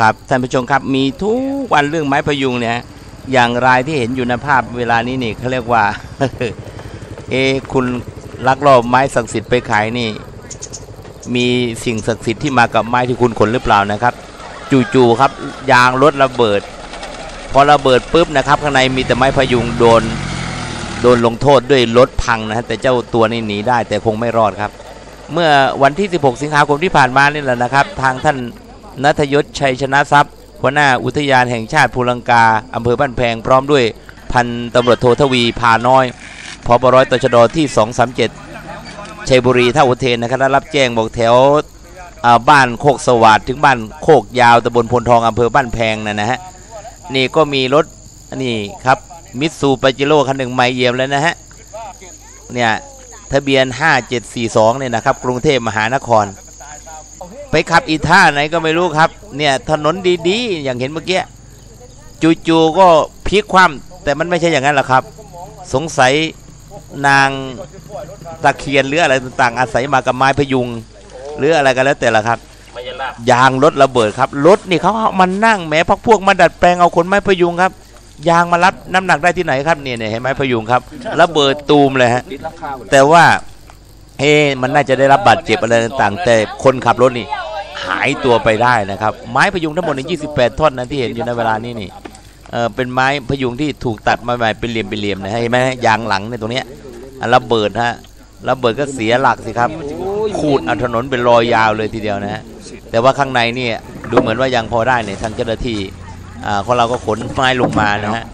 ครับท่านผู้ชมครับมีทุกวันเรื่องไม้พยุงเนี่ยอย่างรายที่เห็นอยู่ในภาพเวลานี้นี่เขาเรียกว่า เอคุณลักลอบไม้ศักดิ์สิทธิ์ไปขายนี่ มีสิ่งศักดิ์สิทธิ์ที่มากับไม้ที่คุณขนหรือเปล่านะครับ จู่ๆครับยางรถระเบิด พอระเบิดปุ๊บนะครับ ข้างในมีแต่ไม้พยุงโดนโดนลงโทษด้วยรถพังนะฮะแต่เจ้าตัวนี้หนีได้แต่คงไม่รอดครับ เมื่อวันที่ 16 สิงหาคมที่ผ่านมานี่แหละนะครับ ทางท่าน นัทยศชัยชนะทรัพย์ หัวหน้าอุทยานแห่งชาติภูลังกาอำเภอบ้านแพงพร้อมด้วยพันตำรวจโททวีพาน้อยพบร้อยตชดที่ 237ชัยบุรีท่าอุเทนนะครับได้รับแจ้งบอกแถวบ้านโคกสวัสดถึงบ้านโคกยาวตำบลพลทองอำเภอบ้านแพงนะนะฮะนี่ก็มีรถนี่ครับมิตซูปาจิโร่คันหนึ่งไม่เยี่ยมแล้วนะฮะเนี่ยทะเบียน 5742เนี่ยนะครับกรุงเทพมหานคร ไปขับอีท่าไหนก็ไม่รู้ครับ เนี่ยถนนดีๆ อย่างเห็นเมื่อกี้จู่ๆก็พลิกคว่ำแต่มันไม่ใช่อย่างนั้นหรอกครับ สงสัยนางตะเคียนหรืออะไรต่างๆ อาศัยมากับไม้พยุง หรืออะไรกันแล้วแต่ละครับยางรถระเบิดครับรถนี่เขาเอามันนั่งแหม้พักพวกมาดัดแปลงเอาคนไม้พยุงครับยางมารับน้ำหนักได้ที่ไหนครับเนี่ยเห็นไหมพยุงครับระเบิดตูมเลยฮะแต่ว่าเฮ้มันน่าจะได้รับบาดเจ็บอะไรต่างๆแต่คนขับรถนี่ายตัวไปได้นะครับ ไม้พยุงทั้งหมดใน28 ท่อนนะที่เห็นอยู่ในเวลานี้นี่เออเป็นไม้พยุงที่ถูกตัดมาใหม่เป็นเหลี่ยมเป็นเหลี่ยมนะเห็นไหมยางหลังในตรงเนี้ยอะระเบิดฮะระเบิดก็เสียหลักสิครับขูดอาถนนเป็นรอยยาวเลยทีเดียวนะฮะแต่ว่าข้างในนี่ดูเหมือนว่ายังพอได้เนี่ยทางเจ้าหน้าที่อ่าของเราก็ขนไม้ลงมานะฮะ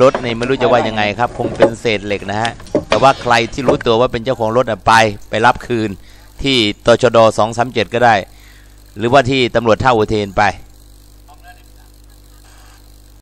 รถนี่ไม่รู้จะว่ายังไงครับ คงเป็นเศษเหล็กนะฮะแต่ว่าใครที่รู้ตัวว่าเป็นเจ้าของรถน่ะไปไปรับคืนที่ตชด237 ก็ได้ หรือว่าที่ตำรวจท่าอุเทนไป